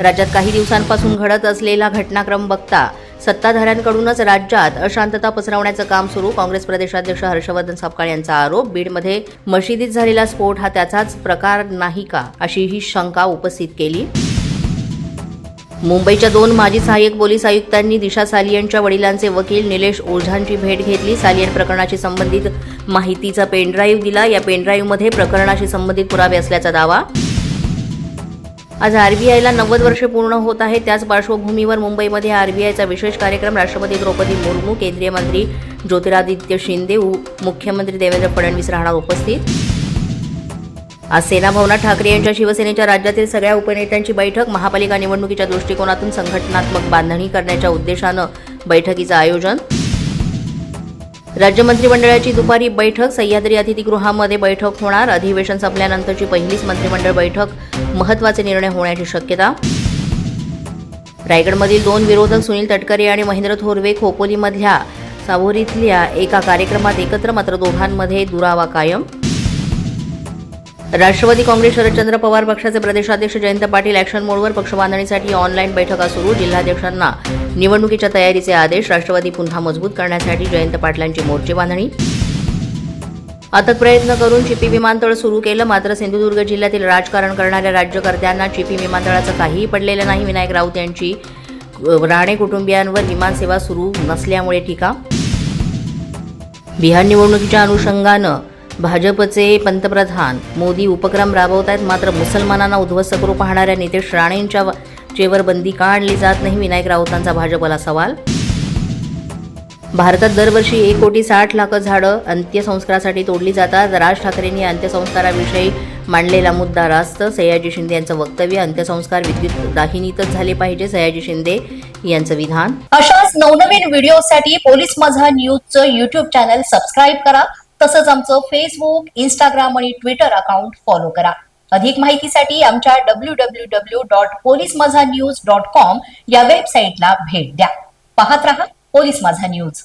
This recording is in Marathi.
राज्यात काही दिवसांपासून घडत असलेला घटनाक्रम बघता सत्ताधाऱ्यांकडूनच राज्यात अशांतता पसरवण्याचं काम सुरू. काँग्रेस प्रदेशाध्यक्ष हर्षवर्धन सपकाळ यांचा आरोप बीडमध्ये मशिदीत झालेला स्फोट हा त्याचाच प्रकार नाही का अशी ही शंका उपस्थित केली. मुंबईच्या दोन माजी सहाय्यक पोलीस आयुक्तांनी दिशा सालियनच्या वडिलांचे वकील निलेश ओझांची भेट घेतली. सालियन प्रकरणाशी संबंधित माहितीचा पेनड्राईव्ह दिला. या पेनड्राईव्हमध्ये प्रकरणाशी संबंधित पुरावे असल्याचा दावा आज आरबीआयला नव्वद वर्षे पूर्ण होत आहे. त्याच पार्श्वभूमीवर मुंबईमध्ये आरबीआयचा विशेष कार्यक्रम राष्ट्रपती द्रौपदी मुर्मू केंद्रीय मंत्री ज्योतिरादित्य शिंदे मुख्यमंत्री देवेंद्र फडणवीस राहणार उपस्थित. आज सेना भवनात ठाकरे यांच्या शिवसेनेच्या राज्यातील सगळ्या उपनेत्यांची बैठक महापालिका निवडणुकीच्या दृष्टिकोनातून संघटनात्मक बांधणी करण्याच्या उद्देशानं बैठकीचं आयोजन. राज्य मंत्रिमंडळाची दुपारी बैठक सह्याद्री अतिथीगृहामध्ये बैठक होणार. अधिवेशन संपल्यानंतरची पहिलीच मंत्रिमंडळ बैठक महत्त्वाचे निर्णय होण्याची शक्यता. रायगडमधील दोन विरोधक सुनील तटकरे आणि महेंद्र थोरवे खोपोलीमधल्या सावोरीतल्या एका कार्यक्रमात एकत्र मात्र दोघांमध्ये दुरावा कायम. राष्ट्रवादी काँग्रेस शरदचंद्र पवार पक्षाचे प्रदेशाध्यक्ष जयंत पाटील ॲक्शन मोडवर पक्ष बांधणीसाठी ऑनलाईन बैठका सुरू. जिल्हाध्यक्षांना निवडणुकीच्या तयारीचे आदेश राष्ट्रवादी पुन्हा मजबूत करण्यासाठी जयंत पाटलांची मोर्चे बांधणी. अथक प्रयत्न करून चिपी विमानतळ सुरू केलं. मात्र सिंधुदुर्ग जिल्ह्यातील राजकारण करणाऱ्या राज्यकर्त्यांना चिपी विमानतळाचं काहीही पडलेलं नाही. विनायक राऊत यांची राणे कुटुंबियांवर विमानसेवा सुरू नसल्यामुळे टीका बिहार निवडणुकीच्या अनुषंगानं भाजपचे पंतप्रधान मोदी उपक्रम राबवत आहेत मात्र मुसलमानांना उद्ध्वस्त करू पाहणाऱ्या नितेश राणेंच्या व- चेवर बंदी का आणली जात नाही? विनायक राऊतांचा भाजपला सवाल भारतात दरवर्षी एक कोटी साठ लाख झाडं अंत्यसंस्कारासाठी तोडली जातात. राज ठाकरेंनी अंत्यसंस्काराविषयी मांडलेला मुद्दा रास्त. सयाजी शिंदे यांचं वक्तव्य अंत्यसंस्कार विद्युत दाहिनीतच झाले पाहिजे सयाजी शिंदे यांचं विधान. अशाच नवनवीन व्हिडिओसाठी पोलीस माझा न्यूजचं युट्यूब चॅनल सबस्क्राईब करा. तसंच आमचं फेसबुक इंस्टाग्राम आणि ट्विटर अकाउंट फॉलो करा. अधिक माहितीसाठी आमच्या W W W dot police Majha news dot com या वेबसाईटला भेट द्या. पाहत रहा पोलीस माझा न्यूज.